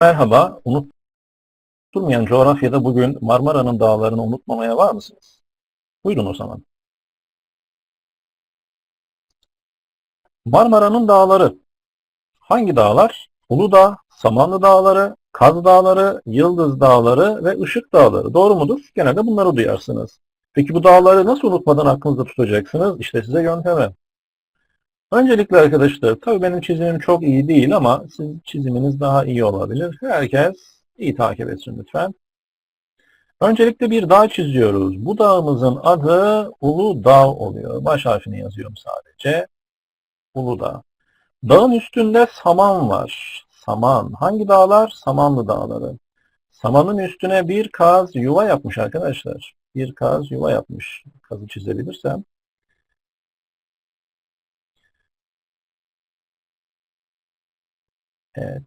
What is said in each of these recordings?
Merhaba, unutulmayan coğrafyada bugün Marmara'nın dağlarını unutmamaya var mısınız? Buyurun o zaman. Marmara'nın dağları. Hangi dağlar? Uludağ, Samanlı Dağları, Kaz Dağları, Yıldız Dağları ve Işık Dağları. Doğru mudur? Genelde bunları duyarsınız. Peki bu dağları nasıl unutmadan aklınızda tutacaksınız? İşte size yöntemi. Öncelikle arkadaşlar, tabii benim çizimim çok iyi değil ama sizin çiziminiz daha iyi olabilir. Herkes iyi takip etsin lütfen. Öncelikle bir dağ çiziyoruz. Bu dağımızın adı Uludağ oluyor. Baş harfini yazıyorum sadece. Uludağ. Dağın üstünde saman var. Saman. Hangi dağlar? Samanlı dağları. Samanın üstüne bir kaz yuva yapmış arkadaşlar. Bir kaz yuva yapmış. Kazı çizebilirsem. Evet.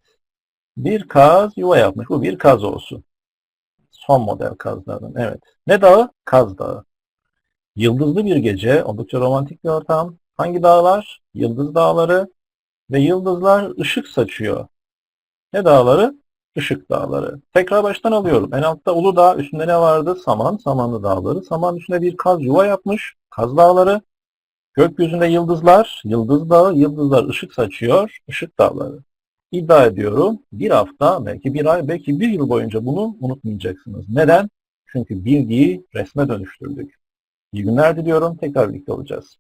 Bir kaz yuva yapmış. Bu bir kaz olsun. Son model kazlardan. Evet. Ne dağı? Kaz Dağı. Yıldızlı bir gece. Oldukça romantik bir ortam. Hangi dağlar? Yıldız dağları. Ve yıldızlar ışık saçıyor. Ne dağları? Işık dağları. Tekrar baştan alıyorum. En altta Uludağ, üstünde ne vardı? Saman, Samanlı dağları. Saman üstüne bir kaz yuva yapmış. Kaz dağları. Gökyüzünde yıldızlar, yıldız dağı, yıldızlar ışık saçıyor, ışık dağları. İddia ediyorum bir hafta, belki bir ay, belki bir yıl boyunca bunu unutmayacaksınız. Neden? Çünkü bilgiyi resme dönüştürdük. İyi günler diliyorum. Tekrar birlikte olacağız.